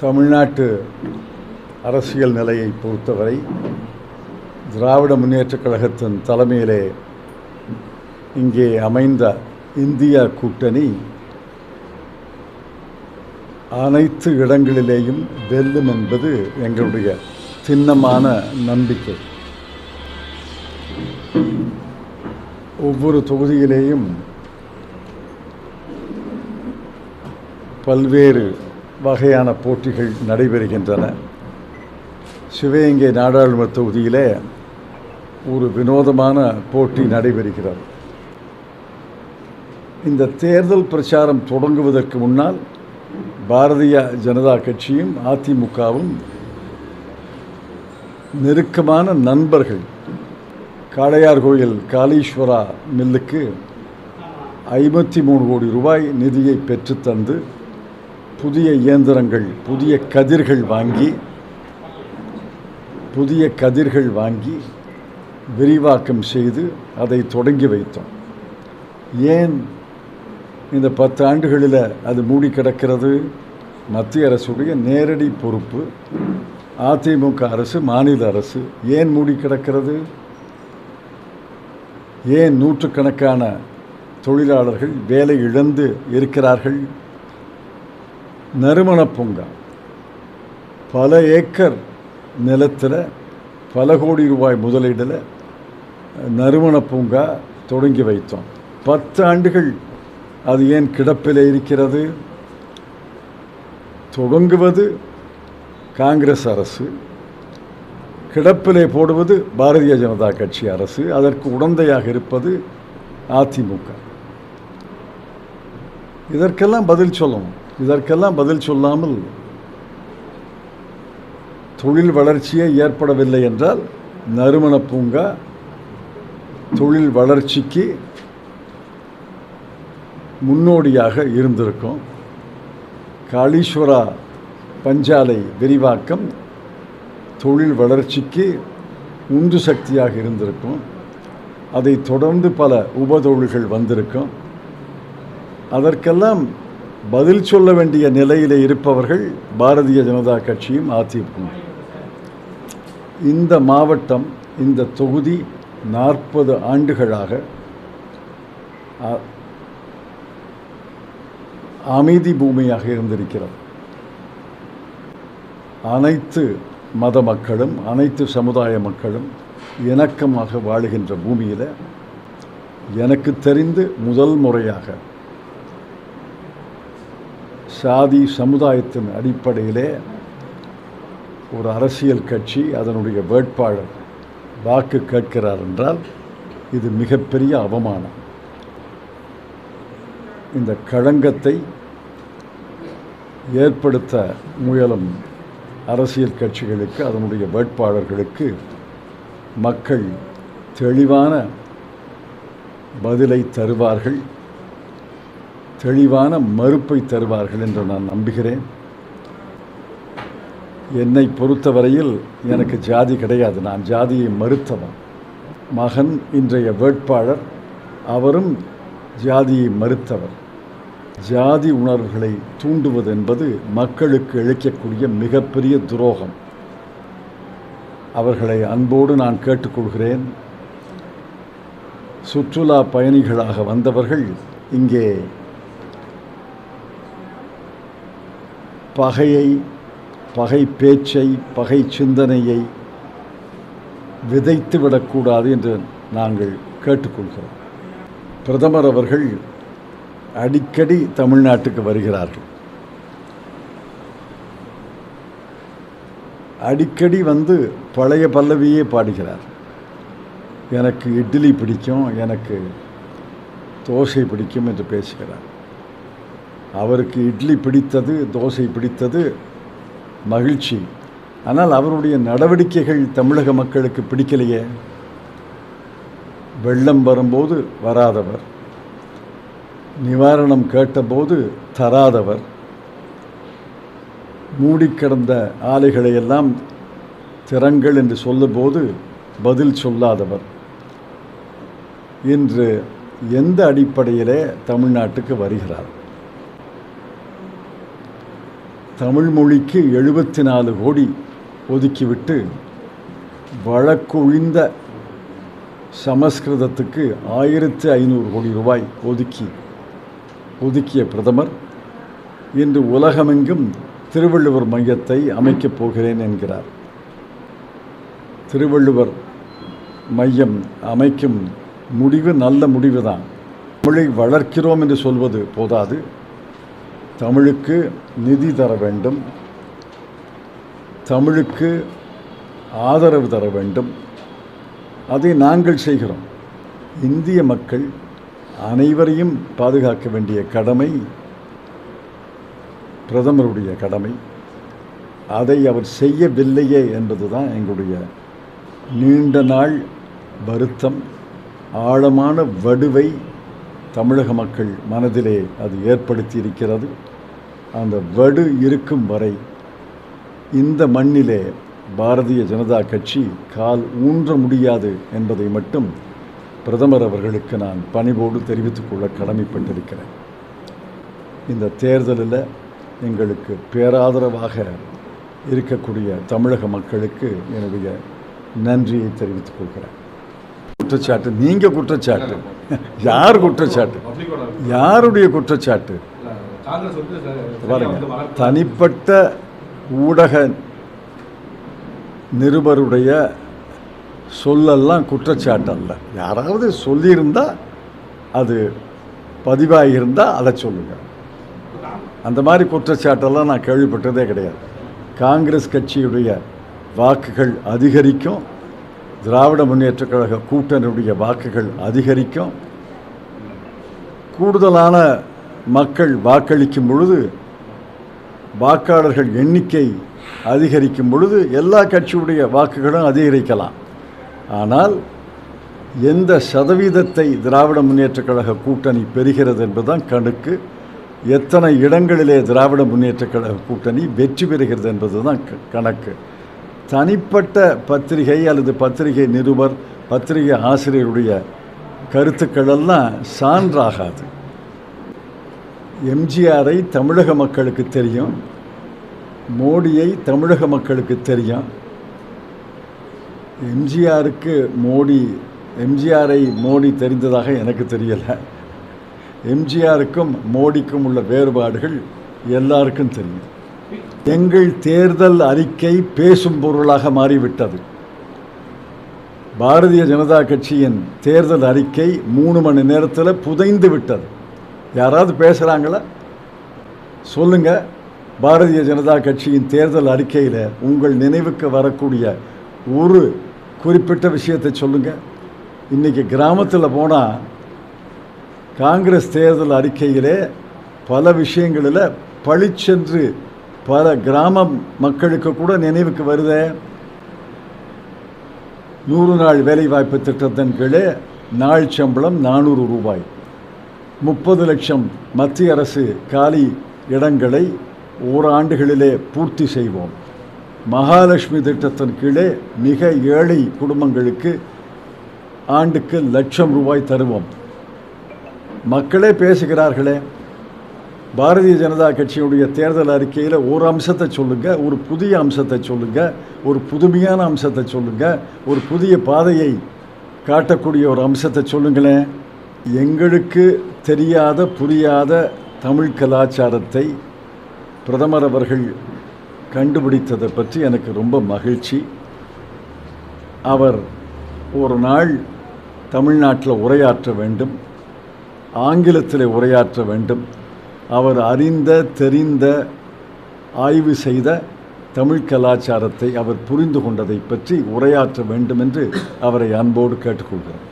தமிழ்நாட்டு அரசியல் நிலையை பொறுத்தவரை திராவிட முன்னேற்றக் கழகத்தின் தலைமையிலே இங்கே அமைந்த இந்தியா கூட்டணி அனைத்து இடங்களிலேயும் வெல்லும் என்பது எங்களுடைய சின்னமான நம்பிக்கை. ஒவ்வொரு தொகுதியிலேயும் பல்வேறு வகையான போட்டிகள் நடைபெறுகின்றன. சிவகங்கை நாடாளுமன்ற தொகுதியிலே ஒரு வினோதமான போட்டி நடைபெறுகிறது. இந்த தேர்தல் பிரச்சாரம் தொடங்குவதற்கு முன்னால் பாரதிய ஜனதா கட்சியும் அதிமுகவும் நெருக்கமான நண்பர்கள் காளையார் கோயில் காளீஸ்வரா மில்லுக்கு ஐம்பத்தி மூணு கோடி ரூபாய் நிதியை பெற்றுத்தந்து புதிய இயந்திரங்கள் புதிய கதிர்கள் வாங்கி புதிய கதிர்கள் வாங்கி விரிவாக்கம் செய்து அதை தொடங்கி வைத்தோம். ஏன் இந்த பத்து ஆண்டுகளில் அது மூடி கிடக்கிறது? மத்திய அரசுடைய நேரடி பொறுப்பு அதிமுக அரசு மாநில அரசு ஏன் மூடி கிடக்கிறது? ஏன் நூற்றுக்கணக்கான தொழிலாளர்கள் வேலை இழந்து இருக்கிறார்கள்? நறுமண பூங்கா. பல ஏக்கர் நிலத்தில் பல கோடி ரூபாய் முதலீடில் நறுமண பூங்கா தொடங்கி வைத்தோம். பத்து ஆண்டுகள் அது ஏன் கிடப்பில் இருக்கிறது? தொடங்குவது காங்கிரஸ் அரசு கிடப்பிலே போடுவது பாரதிய ஜனதா கட்சி அரசு அதற்கு உடந்தையாக இருப்பது அதிமுக. இதற்கெல்லாம் பதில் சொல்லணும். இதற்கெல்லாம் பதில் சொல்லாமல் தொழில் வளர்ச்சியே ஏற்படவில்லை என்றால் நறுமண பூங்கா தொழில் வளர்ச்சிக்கு முன்னோடியாக இருந்திருக்கும். காளீஸ்வரா பஞ்சாலை விரிவாக்கம் தொழில் வளர்ச்சிக்கு உந்து சக்தியாக இருந்திருக்கும். அதை தொடர்ந்து பல உபதொழில்கள் வந்திருக்கும். அதற்கெல்லாம் பதில் சொல்ல வேண்டிய நிலையில் இருப்பவர்கள் பாரதிய ஜனதா கட்சியும் அதிமுக. இந்த மாவட்டம் இந்த தொகுதி நாற்பது ஆண்டுகளாக அமைதி பூமியாக இருந்திருக்கிறது. அனைத்து மத மக்களும் அனைத்து சமுதாய மக்களும் இணக்கமாக வாழுகின்ற பூமியில் எனக்கு தெரிந்து முதல் முறையாக சாதி சமுதாயத்தின் அடிப்படையிலே ஒரு அரசியல் கட்சி அதனுடைய வேட்பாளர் வாக்கு கேட்கிறார் என்றால் இது மிகப்பெரிய அவமானம். இந்த களங்கத்தை ஏற்படுத்த முயலும் அரசியல் கட்சிகளுக்கு அதனுடைய வேட்பாளர்களுக்கு மக்கள் தெளிவான பதிலை தருவார்கள். தெளிவான மறுப்பை தருவார்கள் என்று நான் நம்புகிறேன். என்னை பொறுத்தவரையில் எனக்கு ஜாதி கிடையாது. நான் ஜாதியை மறுத்தவன். மகன் இன்றைய வேட்பாளர் அவரும் ஜாதியை மறுத்தவர். ஜாதி உணர்வுகளை தூண்டுவது என்பது மக்களுக்கு இழைக்கக்கூடிய மிகப்பெரிய துரோகம். அவர்களை அன்போடு நான் கேட்டுக்கொள்கிறேன். சுற்றுலா பயணிகளாக வந்தவர்கள் இங்கே பகையை பகை பேச்சை பகை சிந்தனையை விதைத்து விடக்கூடாது என்று நாங்கள் கேட்டுக்கொள்கிறோம். பிரதமர் அவர்கள் அடிக்கடி தமிழ்நாட்டுக்கு வருகிறார்கள். அடிக்கடி வந்து பழைய பல்லவியே பாடுகிறார். எனக்கு இட்லி பிடிக்கும் எனக்கு தோசை பிடிக்கும் என்று பேசுகிறார். அவருக்கு இட்லி பிடித்தது தோசை பிடித்தது மகிழ்ச்சி. ஆனால் அவருடைய நடவடிக்கைகள் தமிழக மக்களுக்கு பிடிக்கலையே. வெள்ளம் வரும்போது வராதவர். நிவாரணம் கேட்டபோது தராதவர். மூடிக்கிடந்த ஆலைகளை எல்லாம் திறங்கள் என்று சொல்லும்போது பதில் சொல்லாதவர். இன்று எந்த அடிப்படையிலே தமிழ்நாட்டுக்கு வருகிறார்? தமிழ் மொழிக்கு எழுபத்தி நாலு கோடி ஒதுக்கிவிட்டு வழக்கொழிந்த சமஸ்கிருதத்துக்கு ஆயிரத்தி ஐநூறு கோடி ரூபாய் ஒதுக்கி ஒதுக்கிய பிரதமர் இன்று உலகமெங்கும் திருவள்ளுவர் மையத்தை அமைக்கப் போகிறேன் என்கிறார். திருவள்ளுவர் மையம் அமைக்கும் முடிவு நல்ல முடிவு தான் தமிழை வளர்க்கிறோம் என்று சொல்வது போதாது. தமிழுக்கு நிதி தர வேண்டும். தமிழுக்கு ஆதரவு தர வேண்டும். அதை நாங்கள் செய்கிறோம். இந்திய மக்கள் அனைவரையும் பாதுகாக்க வேண்டிய கடமை பிரதமருடைய கடமை. அதை அவர் செய்யவில்லையே என்பதுதான் எங்களுடைய நீண்ட நாள் வருத்தம். ஆழமான வடுவை தமிழக மக்கள் மனதிலே அது ஏற்படுத்தி இருக்கிறது. அந்த வடு இருக்கும் வரை இந்த மண்ணிலே பாரதிய ஜனதா கட்சி கால் ஊன்ற முடியாது என்பதை மட்டும் பிரதமர் அவர்களுக்கு நான் பணிவோடு தெரிவித்துக் கொள்ள கடமைப்பட்டிருக்கிறேன். இந்த தேர்தலில் எங்களுக்கு பேராதரவாக இருக்கக்கூடிய தமிழக மக்களுக்கு என்னுடைய நன்றியை தெரிவித்துக் கொள்கிறேன். குற்றச்சாட்டு நீங்கள் குற்றச்சாட்டு. யார் குற்றச்சாட்டு? யாருடைய குற்றச்சாட்டு? பாருங்க. தனிப்பட்ட ஊடக நிருபருடைய சொல்லெல்லாம் குற்றச்சாட்டு அல்ல. யாராவது சொல்லியிருந்தா அது பதிவாகியிருந்தால் அதை சொல்லுங்கள் அந்த மாதிரி குற்றச்சாட்டெல்லாம் நான் கேள்விப்பட்டதே கிடையாது. காங்கிரஸ் கட்சியுடைய வாக்குகள் அதிகரிக்கும். திராவிட முன்னேற்றக் கழக கூட்டணியுடைய வாக்குகள் அதிகரிக்கும். கூடுதலான மக்கள் வாக்களிக்கும் பொழுது வாக்காளர்கள் எண்ணிக்கை அதிகரிக்கும் பொழுது எல்லா கட்சியுடைய வாக்குகளும் அதிகரிக்கலாம். ஆனால் எந்த சதவீதத்தை திராவிட முன்னேற்றக் கழக கூட்டணி பெறுகிறது என்பதுதான் கணக்கு. எத்தனை இடங்களிலே திராவிட முன்னேற்றக் கழக கூட்டணி வெற்றி பெறுகிறது என்பதுதான் க- கணக்கு. தனிப்பட்ட பத்திரிகை அல்லது பத்திரிகை நிருபர் பத்திரிகை ஆசிரியருடைய கருத்துக்கள் எல்லாம் சான்றாகாது. எம்ஜிஆரை தமிழக மக்களுக்கு தெரியும் மோடியை தமிழக மக்களுக்கு தெரியும். எம்ஜிஆருக்கு மோடி எம்ஜிஆரை மோடி தெரிந்ததாக எனக்கு தெரியலை. எம்ஜிஆருக்கும் மோடிக்கும் உள்ள வேறுபாடுகள் எல்லாருக்கும் தெரியும். எங்கள் தேர்தல் அறிக்கை பேசும் பொருளாக மாறிவிட்டது. பாரதிய ஜனதா கட்சியின் தேர்தல் அறிக்கை மூணு மணி நேரத்தில் புதைந்து விட்டது. யாராவது பேசுகிறாங்களா சொல்லுங்கள் பாரதிய ஜனதா கட்சியின் தேர்தல் அறிக்கையில் உங்கள் நினைவுக்கு வரக்கூடிய ஒரு குறிப்பிட்ட விஷயத்தை சொல்லுங்கள் இன்றைக்கி கிராமத்தில் போனால் காங்கிரஸ் தேர்தல் அறிக்கையிலே பல விஷயங்களில் பளிச்சென்று பல கிராம மக்களுக்கு கூட நினைவுக்கு வருத. நூறு நாள் வேலைவாய்ப்பு திட்டத்தின் கீழே நாள் சம்பளம் நானூறு ரூபாய். முப்பது லட்சம் மத்திய அரசு காலி இடங்களை ஓராண்டுகளிலே பூர்த்தி செய்வோம். மகாலட்சுமி திட்டத்தின் கீழே மிக ஏழை குடும்பங்களுக்கு ஆண்டுக்கு லட்சம் ரூபாய் தருவோம். மக்களே பேசுகிறார்களே பாரதிய ஜனதா கட்சியுடைய தேர்தல் அறிக்கையில் ஒரு அம்சத்தை சொல்லுங்கள் ஒரு புதிய அம்சத்தை சொல்லுங்கள் ஒரு புதுமையான அம்சத்தை சொல்லுங்கள் ஒரு புதிய பாதையை காட்டக்கூடிய ஒரு அம்சத்தை சொல்லுங்களேன். எங்களுக்கு தெரியாத புரியாத தமிழ் கலாச்சாரத்தை பிரதமர் அவர்கள் கண்டுபிடித்ததை பற்றி எனக்கு ரொம்ப மகிழ்ச்சி. அவர் ஒரு நாள் தமிழ்நாட்டில் உரையாற்ற வேண்டும் ஆங்கிலத்தில் உரையாற்ற வேண்டும். அவர் அறிந்த தெரிந்த ஆய்வு செய்த தமிழ் கலாச்சாரத்தை அவர் புரிந்து கொண்டதை பற்றி உரையாற்ற வேண்டும் என்று அவரை அன்போடு கேட்டுக்கொள்கிறேன்.